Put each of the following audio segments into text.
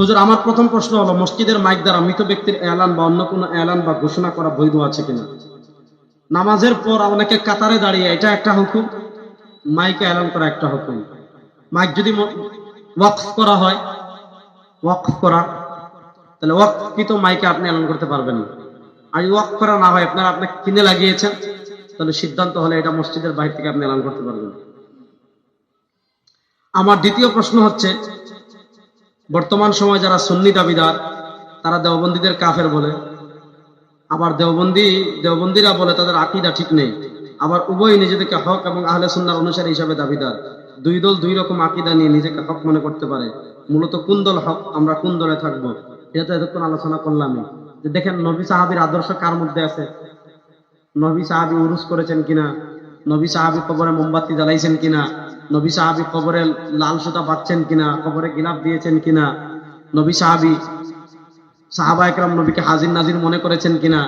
হুজুর, আমার প্রথম প্রশ্ন হলো, মসজিদের মাইক দ্বারা মৃত ব্যক্তির এলান বা অন্য কোনো এলান বা ঘোষণা করা বৈধ আছে কিনা? নামাজের পর অনেকে কাতারে দাঁড়িয়ে, এটা একটা হুকুম? মাইকে এলান করা একটা হুকুম। মাইক যদি ওয়াকফ করা হয়, ওয়াকফ করা, তাহলে ওয়াকফকৃত মাইকে আপনি এলান করতে পারবেন না। আর ওয়াকফ করা না হয়, আপনারা আপনাকে কিনে লাগিয়েছেন, তাহলে সিদ্ধান্ত হলে এটা মসজিদের বাইরে থেকে আপনি এলান করতে পারবেন। আমার দ্বিতীয় প্রশ্ন হচ্ছে বর্তমান সময় যারা সুন্নি দাবিদার, তারা দেওবন্দীদের কাফের বলে। আবার দেওবন্দি, দেওবন্দিরা বলে তাদের আকিদা ঠিক নেই। আবার উভয় নিজেদেরকে হক এবং আহলে সুন্নার অনুসারী হিসাবে দাবিদার। দুই দল দুই রকম আকিদা নিয়ে নিজেকে হক মনে করতে পারে। মূলত কোন দল হক, আমরা কোন দলে থাকব, এটা তো এতক্ষণ আলোচনা করলামই। যে দেখেন, নবী সাহাবির আদর্শ কার মধ্যে আছে? নবী সাহাবি উরুস করেছেন কিনা? নবী সাহাবি কবরে মোমবাতি জ্বালাইছেন কিনা? নবী সাহাবি কবরে লাল সুতা পাচ্ছেন কিনা, কবরে গিলাপ দিয়েছেন কিনা, নবী সাহাবি, সাহাবা একরাম নবীকে হাজির নাজির মনে করেছেন কিনা,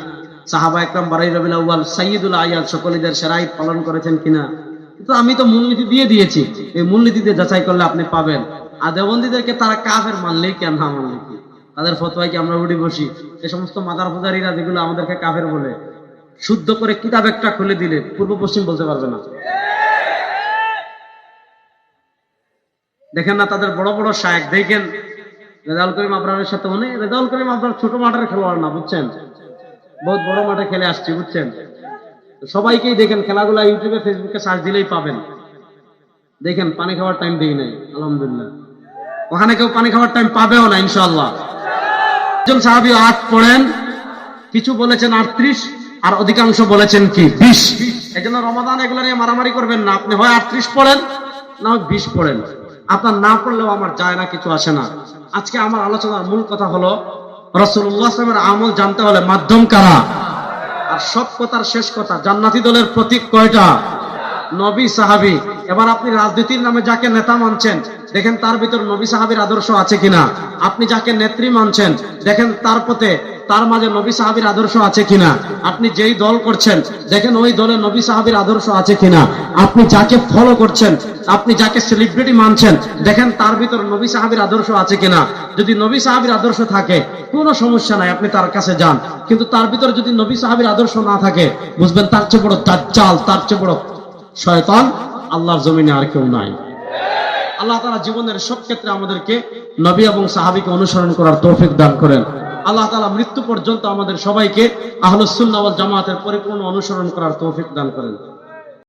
সাহাবা একরাম বারাই রবিল আউ্বাল সাইয়দুল আয়াদ সকলীদের সেরাই পালন করেছেন কিনা। কিন্তু আমি তো মূলনীতি দিয়ে দিয়েছি, এই মূলনীতিতে যাচাই করলে আপনি পাবেন। আর দেবন্দীদেরকে তারা কাফের মানলেই কেন না মানলে কি? তাদের ফতোয়ায় কি আমরা উঠি বসি? এই সমস্ত মাদার পূজারীরা যেগুলো আমাদেরকে কাফের বলে, শুদ্ধ করে কিতাব একটা খুলে দিলে পূর্ব পশ্চিম বলতে পারবে না। দেখেন না তাদের বড় বড় শায়েক, দেখেন। রেজাউল করিম আবরারের সাথে উনি রেজাউল করিম আবরার ছোট মাঠের খেলোয়াড় না, বুঝছেন? বহুত বড় মাঠে খেলে আসছি, বুঝছেন? সবাইকেই দেখেন, খেলাগুলা ইউটিউবে, ফেসবুকে সার্চ দিলেই পাবেন। দেখেন, পানি খাওয়ার টাইম দিই নাই, আলহামদুলিল্লাহ। ওখানে কেউ পানি খাওয়ার টাইম পাবেও না, ইনশাআল্লাহ। একজন সাহাবি আট পড়েন, কিছু বলেছেন আটত্রিশ, আর অধিকাংশ বলেছেন কি, বিশ। এই জন্য রমাদান এগুলো নিয়ে মারামারি করবেন না। আপনি হয় আটত্রিশ পড়েন, না বিশ পড়েন। আপনার না পড়লেও আমার যায় না, কিছু আসে না। আজকে আমার আলোচনার মূল কথা হলো রসুল্লাহামের আমল জানতে হলে মাধ্যম কারা? আর সব কথার শেষ কথা, জান্নাতি দলের প্রতীক কয়টা? নবী, সাহাবি। এবার আপনি রাজনীতির নামে যাকে নেতা মানছেন, দেখেন তার ভিতর নবী, সাহাবির আদর্শ আছে কিনা। আপনি যাকে নেত্রী মানছেন, দেখেন তার পথে তার মাঝে নবী সাহাবির আদর্শ আছে কিনা? আপনি যেই দল করছেন, দেখেন ওই দলে নবী সাহাবির আদর্শ আছে কিনা? আপনি যাকে ফলো করছেন, আপনি যাকে সেলিব্রিটি মানছেন, দেখেন তার ভিতর নবী সাহাবির আদর্শ আছে কিনা? যদি নবী সাহাবির আদর্শ থাকে, কোনো সমস্যা নাই, আপনি তার কাছে যান। কিন্তু তার ভিতর যদি নবী সাহাবির আদর্শ না থাকে, বুঝবেন তার চেয়ে বড় দাজ্জাল, তার চেয়ে বড় শয়তান আল্লাহর জমিনে আর কেউ নাই। আল্লাহ তালা জীবনের সব ক্ষেত্রে আমাদেরকে নবী এবং সাহাবিকে অনুসরণ করার তৌফিক দান করেন। আল্লাহ তালা মৃত্যু পর্যন্ত আমাদের সবাইকে আহলসুল্লাহ জামাতের পরিপূর্ণ অনুসরণ করার তৌফিক দান করেন।